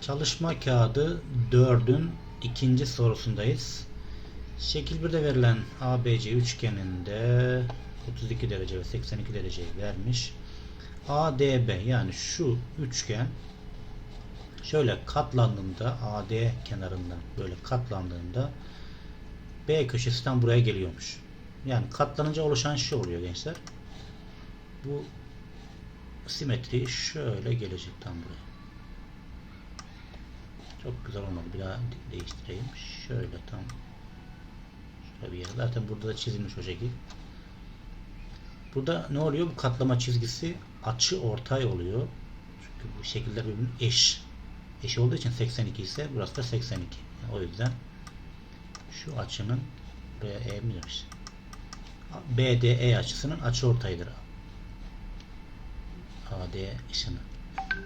Çalışma kağıdı 4'ün ikinci sorusundayız. Şekil 1'de verilen ABC üçgeninde 32 derece ve 82 dereceyi vermiş. ADB yani şu üçgen şöyle katlandığında AD kenarından böyle katlandığında B köşesinden buraya geliyormuş. Yani katlanınca oluşan şey oluyor gençler. Bu simetri şöyle gelecek tam buraya. Çok güzel olmadı. Bir daha de- değiştireyim. Şöyle tam şöyle bir yer. Zaten burada da çizilmiş o şekil. Burada ne oluyor? Bu katlama çizgisi açı ortay oluyor. Çünkü bu şekiller birbirinin eş. Eş olduğu için 82 ise burası da 82. Yani o yüzden şu açının buraya E mi demiş? BDE açısının açı ortayıdır. AD ışını.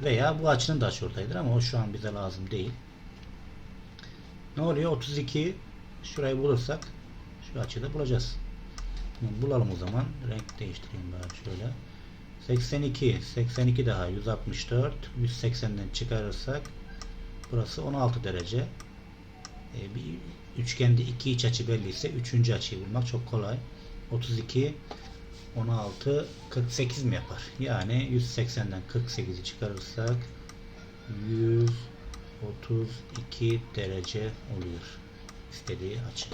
Veya bu açının da açı ama o şu an bize lazım değil. Ne oluyor? 32 şurayı bulursak şu açıyı da bulacağız. Şimdi bulalım o zaman. Renk değiştireyim ben şöyle. 82 82 daha 164 180'den çıkarırsak burası 16 derece. Ee, bir üçgende iki iç açı belliyse üçüncü açıyı bulmak çok kolay. 32 16 48 mi yapar? Yani 180'den 48'i çıkarırsak 132 derece oluyor istediği açı.